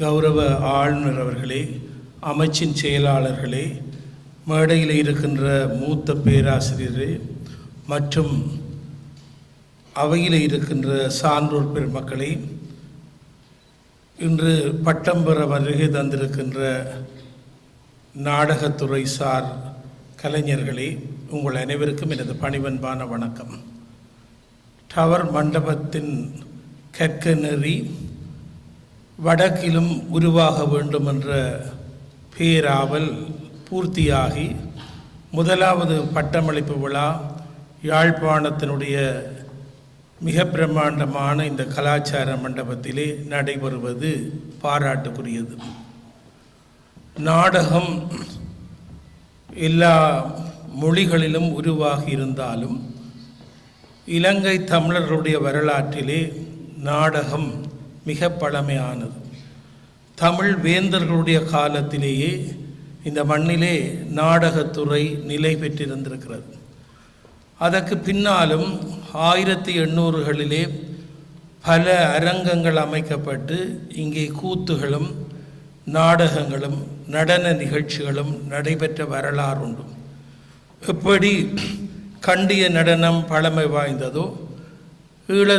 கௌரவ ஆளுநர் அவர்களே அமைச்சின் செயலாளர்களே மேடையில் இருக்கின்ற மூத்த பேராசிரியரே மற்றும் அவையில் இருக்கின்ற சான்றோர் பெருமக்களே இன்று பட்டம் பெற வருகை தந்திருக்கின்ற நாடகத்துறை சார் கலைஞர்களே உங்கள் அனைவருக்கும் எனது பணிவன்பான வணக்கம். டவர் மண்டபத்தின் கற்க நெறி வடக்கிலும் உருவாக வேண்டும் என்ற பேராவல் பூர்த்தியாகி முதலாவது பட்டமளிப்பு விழா யாழ்ப்பாணத்தினுடைய மிக பிரம்மாண்டமான இந்த கலாச்சார மண்டபத்திலே நடைபெறுவது பாராட்டுக்குரியது. நாடகம் எல்லா மொழிகளிலும் உருவாகி இருந்தாலும் இலங்கை தமிழர்களுடைய வரலாற்றிலே நாடகம் மிக பழமையானது. தமிழ் வேந்தர்களுடைய காலத்திலேயே இந்த மண்ணிலே நாடகத்துறை நிலை பெற்றிருந்திருக்கிறது. அதற்கு பின்னாலும் ஆயிரத்தி எண்ணூறுகளிலே பல அரங்கங்கள் அமைக்கப்பட்டு இங்கே கூத்துகளும் நாடகங்களும் நடன நிகழ்ச்சிகளும் நடைபெற்ற வரலாறு உண்டு எப்படி கண்டிய நடனம் பழமை வாய்ந்ததோ ஈழ